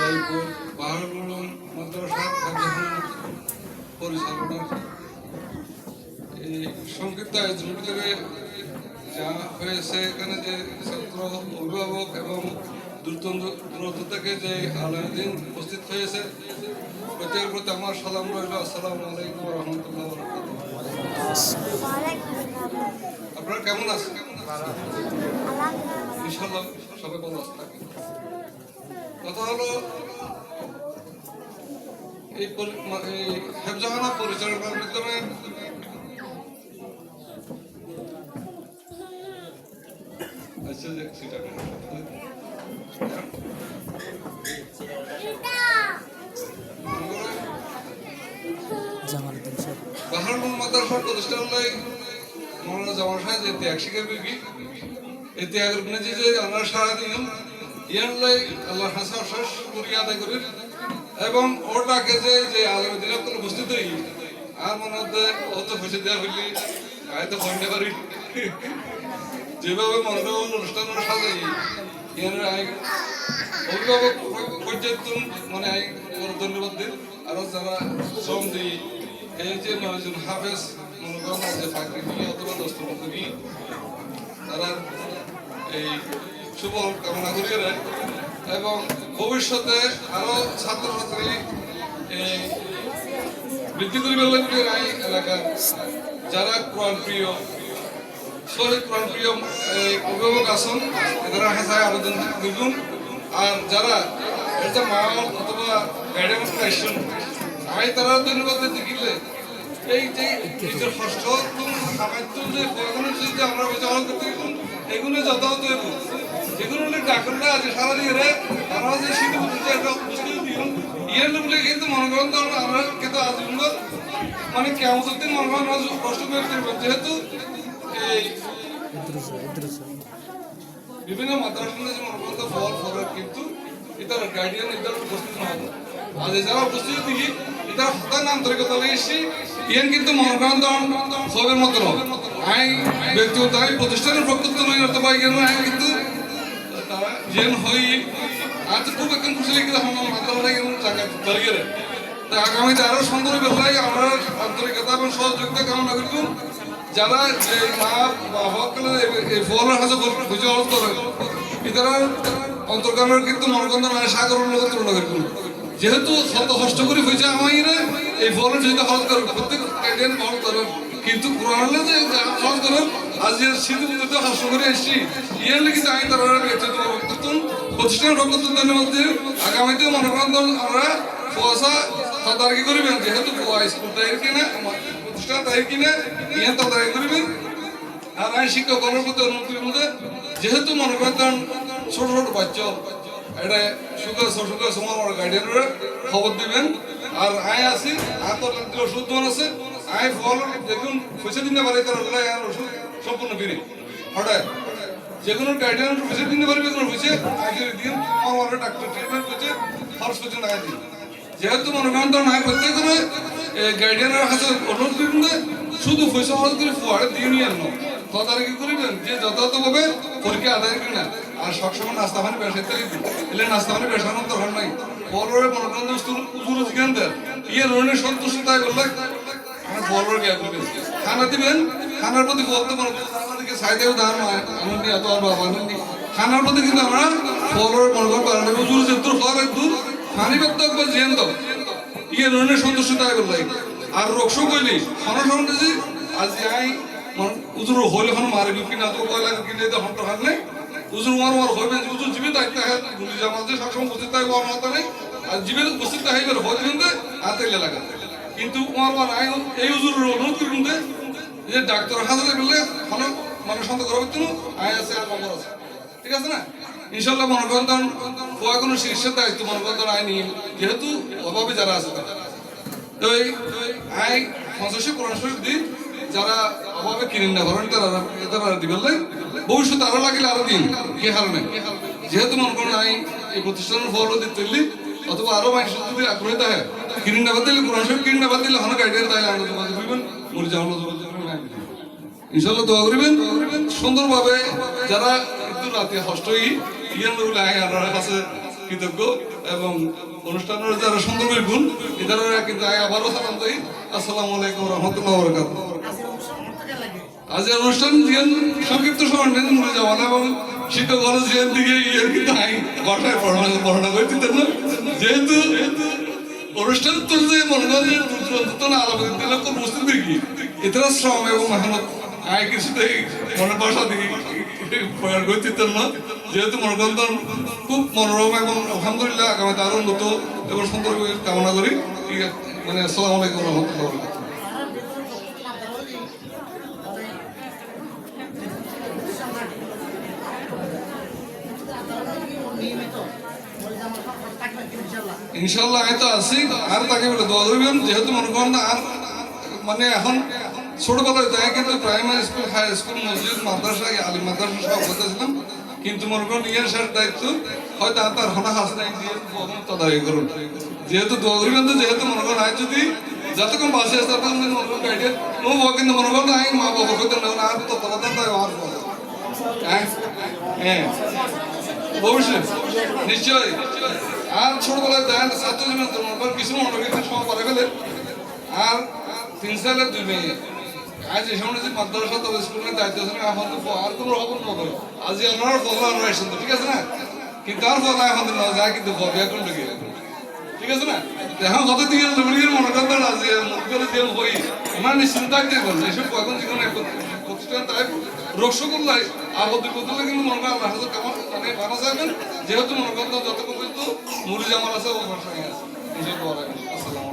জয়পুর পাহাড়গুলো মাদ্রাসা কার্যক্রম এই সংক্ষিপ্ত যা হয়েছে এখানে যে ছাত্র অভিভাবক এবং দূরত্ব থেকে যে আলমদিন উপস্থিত হয়েছে প্রত্যেকের প্রতি আমার সালাম রইল। আসসালামু আলাইকুম রহমতুল্লাহ আপনারা কেমন আছেন? ইনশাল্লাহ সবাই ভালো কথা হলো এই হেফজাহানা পরিচালনার মাধ্যমে আচ্ছা সেটা বাহারুল মাদ্রাসার মৌলানা জামাল সাহেব যে ত্যাগ শিখে এই ত্যাগের যে আমরা সারাদিন ইয়ান লাই শেষ করি আদায় করি। এবং ওটাকে যে যে হই, আর মনে হতে অত খুশি দেওয়া হইলি হয়তো বন্ধ যেভাবে মনে অনুষ্ঠান সাজাই আই অভিভাবক পর্যন্ত মানে ধন্যবাদ দিন আরও যারা শ্রম দিই, এই যে হাফেজ, মনে করেন যে ফাঁকরি তারা এই শুভ কামনা করি। এবং ভবিষ্যতে আরও ছাত্রছাত্রী এই এলাকার যারা কোরআন প্রিয় শহীদ কোরআন প্রিয় অভিভাবক আবেদন করুন আর যারা এটা মা অথবা গাইডেন্স আসছেন, আমি তারা ধন্যবাদ দিতে এই যে নিজের যে আমরা বিচার করতে এগুলো যথাযথ ইয়ে লোকলে কিন্তু মনে আজ মানে কেমন দিন মনে করেন যেহেতু বিভিন্ন মাদ্রাসাতে যে কিন্তু এটার গার্ডিয়ান এটার উপস্থিত না হবে আর যারা উপস্থিত দিকে এটা হঠাৎ আন্তরিকতা লেগেছি ইয়েন কিন্তু মনে করেন সবের মতো হবে। আমি প্রতিষ্ঠানের নয়, অথবা ইয়েন আই কিন্তু হই আজ খুব একদম খুশি লেগে আমার মাদ্রাসা কেমন জায়গা আগামীতে আরও সুন্দর ব্যাপারে আমরা আন্তরিকতা এবং সহযোগিতা কামনা করব যারা যে মা বাবা এই ফলের হাতে খুঁজে অর্থ করে এটারা অন্তর্গামের কিন্তু মনগন্ধ মানে সাগরের লোক তুলনা করব যেহেতু শত কষ্ট করে হয়েছে আমার এই ফলের যদি হজ করে প্রত্যেক গার্ডিয়ান হজ করেন কিন্তু কোরআন যে হজ করেন, আজ যে মধ্যে কষ্ট করে এসেছি ইয়ের লিখে চাই তারা নতুন প্রতিষ্ঠান রক্তদানের মধ্যে আগামীতে মনে আমরা কুয়াশা তদারকি করিবেন। যেহেতু স্কুল তাই কিনা প্রতিষ্ঠান কিনা ইয়ে তদারকি করিবেন। আর আমি শিক্ষকগণের প্রতি অনুরোধ করি মধ্যে যেহেতু মনে ছোট ছোট বাচ্চা, এটা সুখে সময় আমার গার্ডিয়ানরা খবর দিবেন। আর আয় আছি আর তো ওষুধ আছে পারে আর ওষুধ সম্পূর্ণ ফিরে। হঠাৎ যে কোনো গার্ডিয়ান পয়সা দিতে পারবে কোনো পয়সা আগে দিন, আমার ডাক্তার ট্রিটমেন্ট করছে, খরচ করছে না দিন। যেহেতু মনে করেন তখন আমি প্রত্যেক করে গার্ডিয়ানের কাছে অনুরোধ করবেন শুধু পয়সা খরচ করে ফুয়ারে দিয়ে নিয়ে। আনো তদারকি করিবেন, যে যথাযথভাবে পরীক্ষা আদায় করি না। আর সবসময় নাস্তা পানি বেসাইতে থাকবে এলে নাস্তা পানি বেসানোর দরকার নাই। বড়রে মনে করেন উজুর দেয় ইয়ে রণের সন্তুষ্ট তাই বললে বড়র খানা দিবেন? খানার প্রতি মনে আমাদেরকে বাবা নেই। খানার প্রতি কিন্তু আমরা ফলর মনে করেন উজুর যে দূর দূর পানি ব্যক্ত একবার জিয়ান দাও ইয়ে রণের সন্তুষ্ট তাই বললে আর রক্ষক কইলি খানা সন্তুষ্ট আজ আই উজুর হইলে এখন মারবি কিনা তো কয়লা কিনে তো হন্ট হার নেই উজুর মার মার হইবে যে উজুর জীবিত থাকতে হয়। গুলি জামাত যে সবসময় উপস্থিত থাকবে আমার মাথা নেই আর জীবিত উপস্থিত থাকবে হইতে কিন্তু আতেলে লাগা কিন্তু এই উজুর অনুরোধ করি কিন্তু যে ডাক্তার হাজারে বললে মানে মানে সন্দেহ করা হচ্ছে না আই আছে আর নম্বর আছে। ঠিক আছে না? ইনশাল্লাহ মনে করেন তখন কোয়া কোনো শীর্ষের দায়িত্ব মনে করেন তখন আইনি, যেহেতু অভাবে যারা আছে তো এই পঞ্চাশে কোরআন শরীফ দিই যারা অভাবে কিনেন না, ধরেন তারা তারা দিবেন আরও লাগিলে আরও দিন যেহেতু মনে করেন আই এই প্রতিষ্ঠানের ফল দিতে অথবা আরও মানুষ যদি আগ্রহী থাকে কিনেন না বাদ দিলে কোরআন শরীফ কিনেন না বাদ দিলে হন গাইডেন তাই আমরা যোগাযোগ করবেন, মরে যাওয়ার যোগাযোগ করবেন ইনশাল্লাহ দোয়া করিবেন। সুন্দরভাবে যারা একটু রাতে হস্তই ইয়ান বলে আয় আর কাছে কৃতজ্ঞ এবং অনুষ্ঠানের যারা সুন্দর গুণ এদের কিন্তু আবারও সালাম দিই। আসসালামু আলাইকুম রহমতুল্লাহ বরকাত আজ এই অনুষ্ঠান জিয়ান সংক্ষিপ্ত সময় নেন মনে যাওয়া এবং শিক্ষক কলেজ জিয়ান দিকে ইয়ের কিন্তু আই বাসায় পড়ানো পড়ানো করে দিতেন না? যেহেতু অনুষ্ঠান তুলতে মনে করেন যে দূর দূরান্ত না আলাদা দিতে লোক বুঝতে কি এতটা শ্রম এবং মেহনত আয় কিছুতে মনে বাসা দিই না যেহেতু মনে করেন খুব মনোরম এবং আলহামদুলিল্লাহ আগামীতে আরও উন্নত এবং সুন্দর কামনা করি। মানে আসসালামু আলাইকুম রহমতুল্লাহ। ইনশাল্লাহ আমি তো আছি, আর তাকে বলে দোয়া করবেন যেহেতু মনে করেন আর মানে এখন ছোটবেলায় তাই কিন্তু প্রাইমারি স্কুল হাই স্কুল মসজিদ, মাদ্রাসা আলিম মাদ্রাসা সব করতেছিলাম। কিন্তু মনে করেন ইয়ের শেষ দায়িত্ব, হয়তো আর তার হনা হাস নাই, দিয়ে তদারকি করুন। যেহেতু দোয়া করবেন তো, যেহেতু মনে করেন আয় যদি যতক্ষণ বাসে আসে ততক্ষণ মনে করেন কিন্তু মনে করেন আই মা বাবা করতে না, আর তো তলাদান তাই আর হ্যাঁ হ্যাঁ। অবশ্যই নিশ্চয় আর ছোটবেলায় দেন ছাত্র জীবন কিছু মনে রেখে সময় করে ফেলে আর তিন সালের দুই মেয়ে। আজ এই সময় যে মাদ্রাসা তো স্কুলের দায়িত্ব আছে এখন তো আর কোনো রকম নয় আজ আপনারা বদলা আমরা এসেছেন তো, ঠিক আছে না? কিন্তু আর বদলা এখন না যায় কিন্তু বিয়া করুন লেগে ঠিক আছে না? এখন কত দিকে মনে করতে না যে মুখগুলো যে হই আমার নিশ্চিন্ত পারবে এসব কখন যেখানে প্রতিষ্ঠান তাই আপত্তি করতে কিন্তু মনে করেন হাজার কামাল মানে ভালো থাকবেন যেহেতু মনে করেন যতক্ষণ পর্যন্ত মুড়ি জামাল আছে, ও ভাষা আছে। আসসালামু